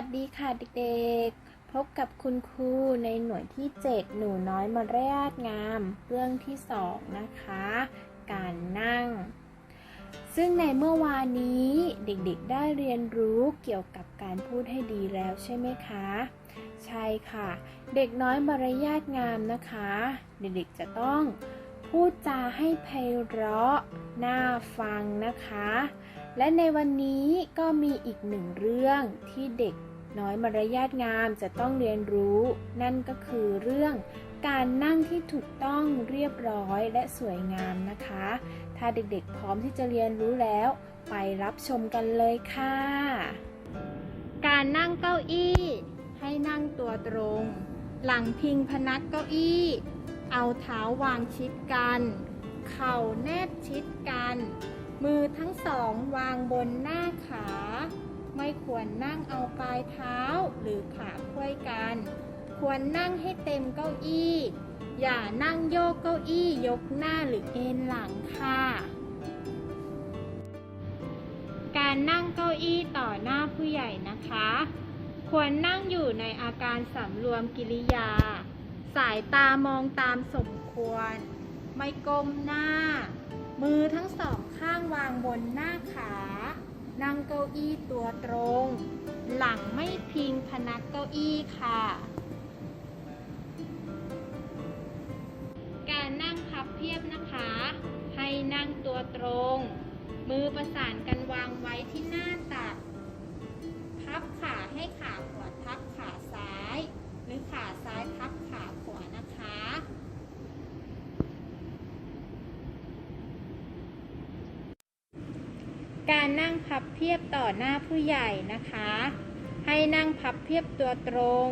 วัสดีค่ะเด็กๆ พบกับคุณครูในหน่วยที่ 7 หนูน้อยมารยาทงาม เรื่องที่ 2 นะคะ การนั่ง ซึ่งในเมื่อวานนี้เด็กๆ ได้เรียนรู้เกี่ยวกับการพูดให้ดีแล้วใช่ไหมคะ ใช่ค่ะ เด็กน้อยมารยาทงามนะคะ เด็กๆ จะต้องพูดจาให้ไพเราะ น่าฟังนะคะ และในวันนี้ก็มีอีกหนึ่งเรื่องที่เด็ก น้อยมารยาทงามจะต้องเรียนรู้ นั่นก็คือเรื่องการนั่งที่ถูกต้องเรียบร้อยและสวยงามนะคะ ถ้าเด็กๆพร้อมที่จะเรียนรู้แล้ว ไปรับชมกันเลยค่ะ การนั่งเก้าอี้ ให้นั่งตัวตรง หลังพิงพนักเก้าอี้ เอาเท้าวางชิดกัน เข่าแนบชิดกัน มือทั้งสองวางบนหน้าขา ไม่ควรนั่งเอาปลายเท้าหรือขาค่อยกัน ควรนั่งให้เต็มเก้าอี้ อย่านั่งโยกเก้าอี้ยกหน้าหรือเอนหลังค่ะ การนั่งเก้าอี้ต่อหน้าผู้ใหญ่นะคะ ควรนั่งอยู่ในอาการสำรวมกิริยา สายตามองตามสมควร ไม่ก้มหน้า มือทั้งสองข้างวางบนหน้า นั่งเก้าอี้ตัวตรง หลังไม่พิงพนักเก้าอี้ค่ะ การนั่งพับเพียบนะคะ ให้นั่งตัวตรง มือประสานกันวางไว้ที่หน้าตัก พับขาให้ขาขวาทับขาซ้าย หรือขาซ้ายทับขาขวานะคะ การนั่งพับเพียบต่อหน้าผู้ใหญ่นะคะ ให้นั่งพับเพียบตัวตรง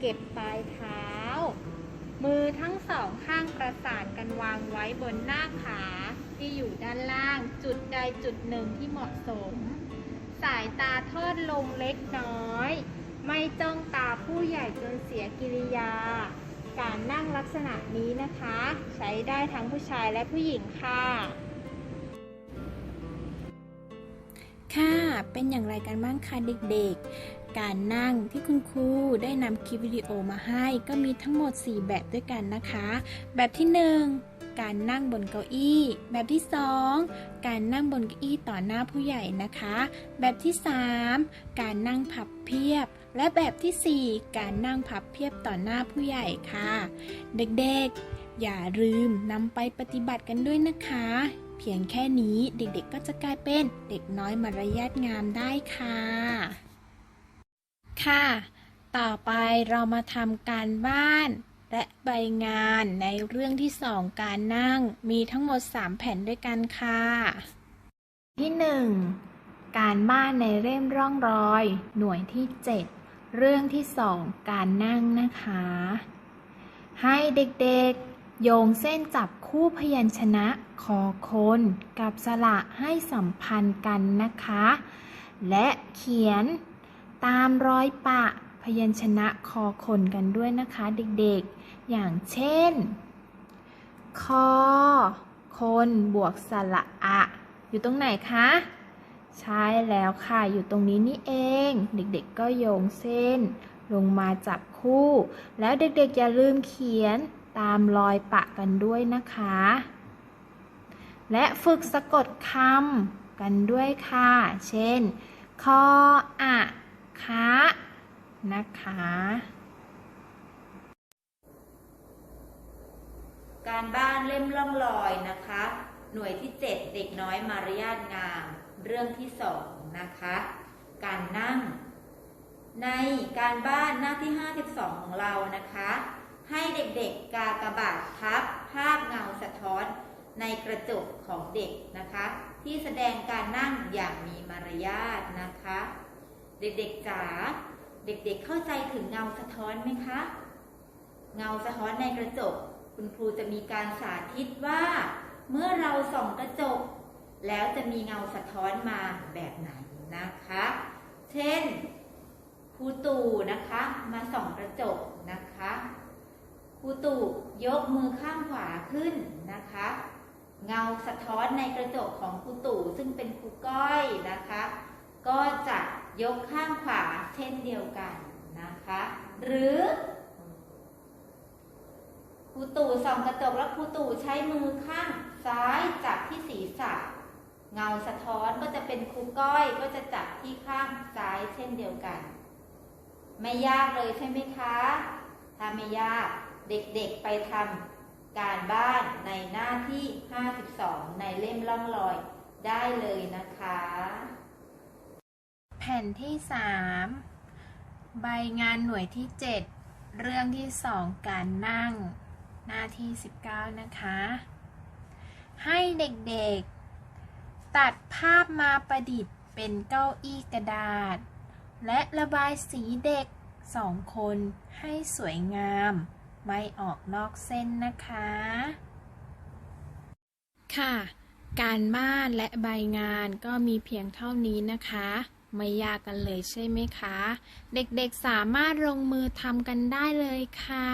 เก็บปลายเท้า มือทั้งสองข้างประสานกันวางไว้บนหน้าขาที่อยู่ด้านล่างจุดใดจุดหนึ่งที่เหมาะสม สายตาทอดลงเล็กน้อย ไม่จ้องตาผู้ใหญ่จนเสียกิริยา การนั่งลักษณะนี้นะคะ ใช้ได้ทั้งผู้ชายและผู้หญิงค่ะ ค่ะ เป็นอย่างไรกันบ้างคะเด็กๆ การนั่งที่คุณครูได้นำคลิปวิดีโอมาให้ ก็มีทั้งหมด 4 แบบด้วยกันนะคะ แบบที่ 1 การนั่งบนเก้าอี้ แบบที่ 2 การนั่งบนเก้าอี้ต่อหน้าผู้ใหญ่นะคะ แบบที่ 3 การนั่งพับเพียบ และแบบทีสี่4 การนั่งพับเพียบต่อหน้าผู้ใหญ่ค่ะ เด็กๆ อย่าลืมนำไปปฏิบัติกันด้วยนะคะ เพียงแค่นี้เด็กๆก็จะกลายเป็นเด็กน้อยมารยาทงามได้ค่ะ ค่ะ ต่อไปเรามาทำการบ้าน และใบงานในเรื่องที่สองการนั่งมีทั้งหมด 3 แผ่นด้วยกันค่ะ ที่ 1 การบ้านในเล่มร่องรอย หน่วยที่ 7 เรื่องที่สองการนั่งนะคะ ให้เด็กๆ โยงเส้นจับคู่พยัญชนะคอคนกับสระให้สัมพันธ์กันนะคะ และเขียนตามรอยปะพยัญชนะคอคนกันด้วยนะคะเด็กๆ อย่างเช่น คอ คนบวกสระอะ อยู่ตรงไหนคะ ใช่แล้วค่ะ อยู่ตรงนี้นี่เอง เด็กๆก็โยงเส้น ลงมาจับคู่ แล้วเด็กๆอย่าลืมเขียน ตามรอยปะกันด้วยนะคะ และฝึกสะกดคำกันด้วยค่ะ เช่น คออะคะนะคะ การบ้านเล่มล่องลอยนะคะ หน่วยที่ 7 เด็กน้อยมารยาทงาม เรื่องที่2นะคะ การนั่ง ในการบ้านหน้าที่ 52 ของเรานะคะ ให้เด็กๆกากระบาททับภาพเงาสะท้อนในกระจกของเด็กนะคะ ที่แสดงการนั่งอย่างมีมารยาทนะคะ เด็กๆจ๋าเด็กๆเข้าใจถึงเงาสะท้อนไหมคะ เงาสะท้อนในกระจก คุณครูจะมีการสาธิตว่า เมื่อเราส่องกระจก แล้วจะมีเงาสะท้อนมาแบบไหนนะคะ เช่นครูตู่นะคะ มาส่องกระจก ครูตู่ยกมือข้างขวาขึ้นนะคะ เงาสะท้อนในกระจกของครูตู่ซึ่งเป็นครูก้อยนะคะ ก็จะยกข้างขวาเช่นเดียวกันนะคะ หรือครูตู่ส่องกระจกแล้วครูตู่ใช้มือข้างซ้ายจับที่ศีรษะ เงาสะท้อนก็จะเป็นครูก้อยก็จะจับที่ข้างซ้ายเช่นเดียวกัน ไม่ยากเลยใช่ไหมคะ ถ้าไม่ยาก เด็กๆไปทำการบ้านในหน้าที่ 52 ในเล่มล่องรอยได้เลยนะคะ แผ่นที่ 3 ใบงานหน่วยที่ 7 เรื่องที่ 2 การนั่ง หน้าที่ 19 นะคะ ให้เด็กๆ ตัดภาพมาประดิษฐ์เป็นเก้าอี้กระดาษ และระบายสีเด็กสองคนให้สวยงาม ไม่ออกนอกเส้นนะคะ ค่ะ การบ้านและใบงานก็มีเพียงเท่านี้นะคะ ไม่ยากกันเลยใช่ไหมคะ เด็กๆสามารถลงมือทำกันได้เลยค่ะ